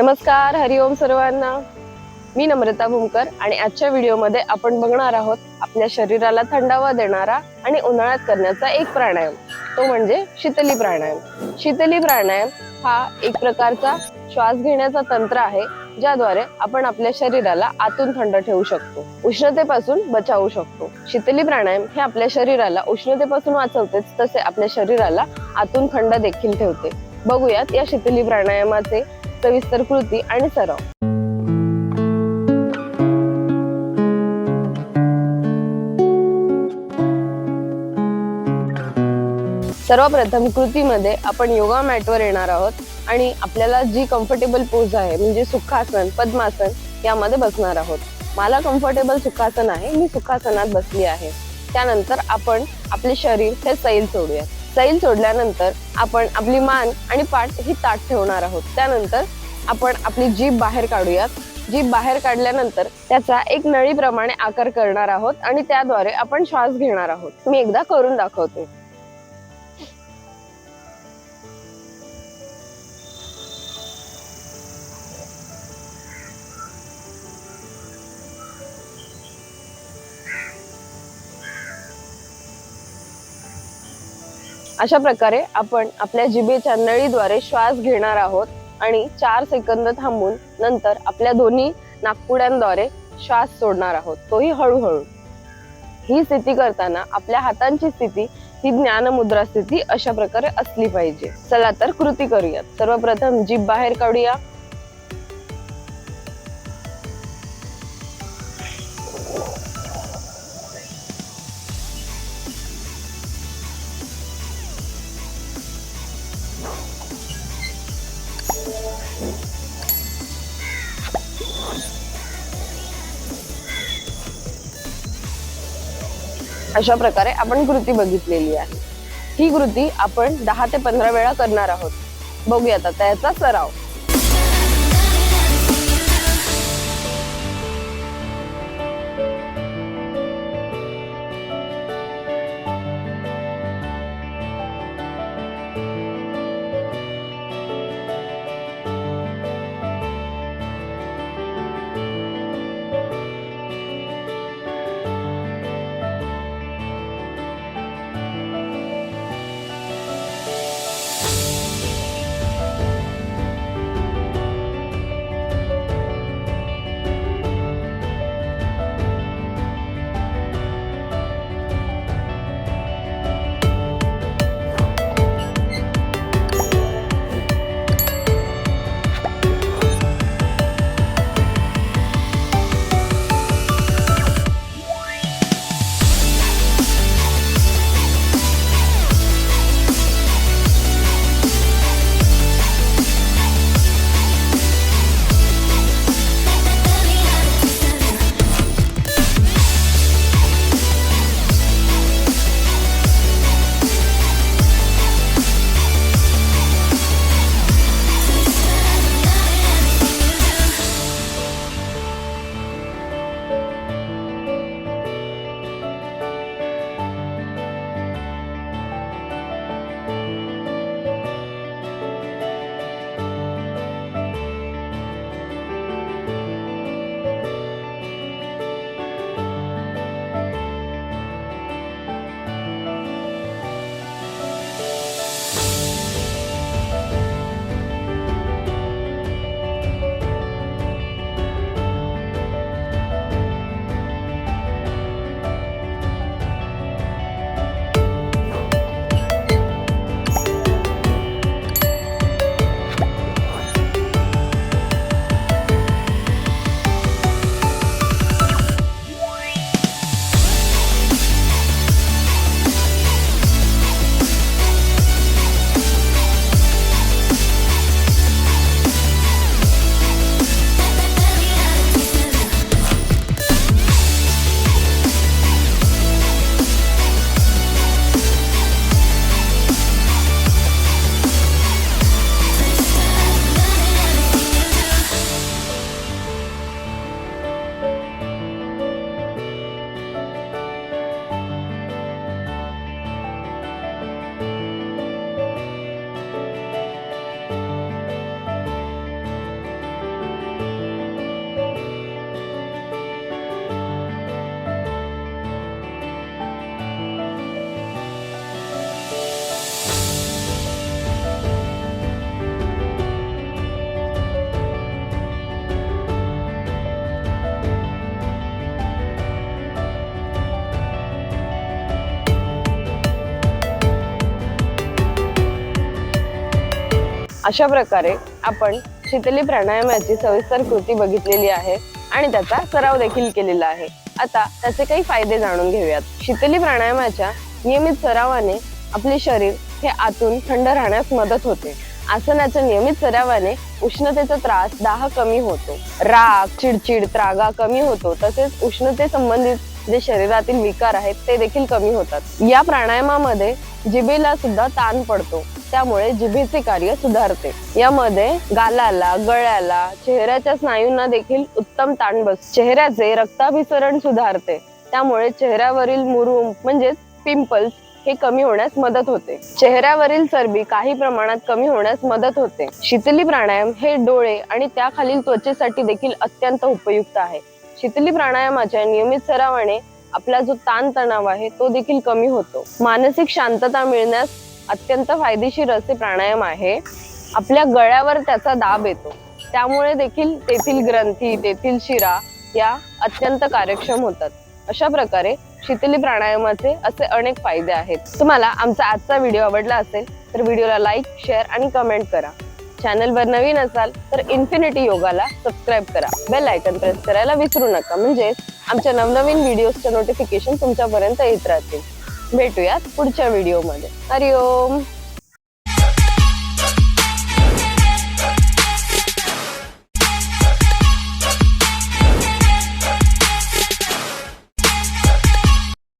नमस्कार हरिओम सर्वांना. मी नम्रता भूमकर आणि आजच्या व्हिडिओमध्ये आपण बघणार आहोत आपल्या शरीराला थंडावा देणारा आणि उन्हाळ्यात करण्याचा एक प्राणायाम. तो म्हणजे शीतली प्राणायाम. शीतली प्राणायाम हा एक प्रकारचा श्वास घेण्याचा तंत्र आहे ज्याद्वारे आपण आपल्या शरीराला आतून थंड ठेवू शकतो. उष्णतेपासून बचावू शकतो. शीतली प्राणायाम हे आपल्या शरीराला उष्णतेपासून वाचवतेच तसे आपल्या शरीराला आतून थंड देखील ठेवते. बघूयात या शीतली प्राणायामाचे सविस्तर कृती आणि सराव. सर्वप्रथम कृतीमध्ये आपण योगा मॅटवर येणार आहोत आणि आपल्याला जी कम्फर्टेबल पोज आहे म्हणजे सुखासन पद्मासन यामध्ये बसणार आहोत. मला कम्फर्टेबल सुखासन आहे मी सुखासनात बसली आहे. त्यानंतर आपण आपले शरीर हे सैल सोडूया सैल सोडल्यानंतर आपण आपली मान आणि पाठ ही ताट ठेवणार आहोत. त्यानंतर आपण आपली जीभ बाहेर काढूयात. जीभ बाहेर काढल्यानंतर त्याचा एक नळीप्रमाणे आकार करणार आहोत आणि त्याद्वारे आपण श्वास घेणार आहोत. मी एकदा करून दाखवते. अशा प्रकारे आपण आपल्या जिभेच्या नळीद्वारे श्वास घेणार आहोत आणि चार सेकंद थांबून नंतर आपल्या दोन्ही नागपुड्यांद्वारे श्वास सोडणार आहोत. तोही हळूहळू. ही स्थिती करताना आपल्या हातांची स्थिती ही ज्ञानमुद्रा स्थिती अशा प्रकारे असली पाहिजे. चला तर कृती करूयात. सर्वप्रथम जीभ बाहेर काढूया. अशा प्रकारे आपण कृती बघितलेली आहे. ही कृती आपण दहा ते पंधरा वेळा करणार आहोत. बघूयात आता याचा सराव. अशा प्रकारे आपण शीतली प्राणायामाची सविस्तर कृती बघितलेली आहे आणि त्याचा सराव देखील केलेला आहे. आता त्याचे काही फायदे जाणून घेऊयात. शीतली प्राणायामाच्या नियमित सरावाने आपले शरीर हे आतून थंड राहण्यास मदत होते. आसनाच्या नियमित सरावाने उष्णतेचा त्रास दाह कमी होतो. राग चिडचिड त्रागा कमी होतो. तसेच उष्णते संबंधित जे शरीरातील विकार आहेत ते देखील कमी होतात. या प्राणायामामध्ये जिबेला सुद्धा ताण पडतो. त्यामुळे जिभेचे कार्य सुधारते. यामध्ये गालाला गळ्याला चेहऱ्याच्या स्नायूंना देखील उत्तम ताण बस चेहऱ्याचे रक्ताभिसरण सुधारते. त्यामुळे चेहऱ्यावरील मुरूम म्हणजेच पिंपल्स हे कमी होण्यास मदत होते. चेहऱ्यावरील चरबी काही प्रमाणात कमी होण्यास मदत होते. शीतली प्राणायाम हे डोळे आणि त्याखालील त्वचेसाठी देखील अत्यंत उपयुक्त आहे. शीतली प्राणायामाच्या नियमित सरावाने आपला जो ताण तणाव आहे तो देखील कमी होतो. मानसिक शांतता मिळण्यास अत्यंत फायदेशीर असे प्राणायाम आहे. आपल्या गळ्यावर त्याचा दाब येतो. त्यामुळे देखील तेथील ग्रंथी तेथील शिरा या अत्यंत कार्यक्षम होतात. अशा प्रकारे शीतली प्राणायामाचे असे अनेक फायदे आहेत. तुम्हाला आमचा आजचा व्हिडिओ आवडला असेल तर व्हिडिओला लाईक शेअर आणि कमेंट करा. चॅनलवर नवीन असाल तर इन्फिनिटी योगाला सबस्क्राईब करा. बेल आयकन प्रेस करायला विसरू नका. म्हणजेच आमच्या नवनवीन व्हिडिओजचे नोटिफिकेशन तुमच्यापर्यंत येत राहतील. भेटूयात पुढच्या व्हिडिओमध्ये. हरिओम.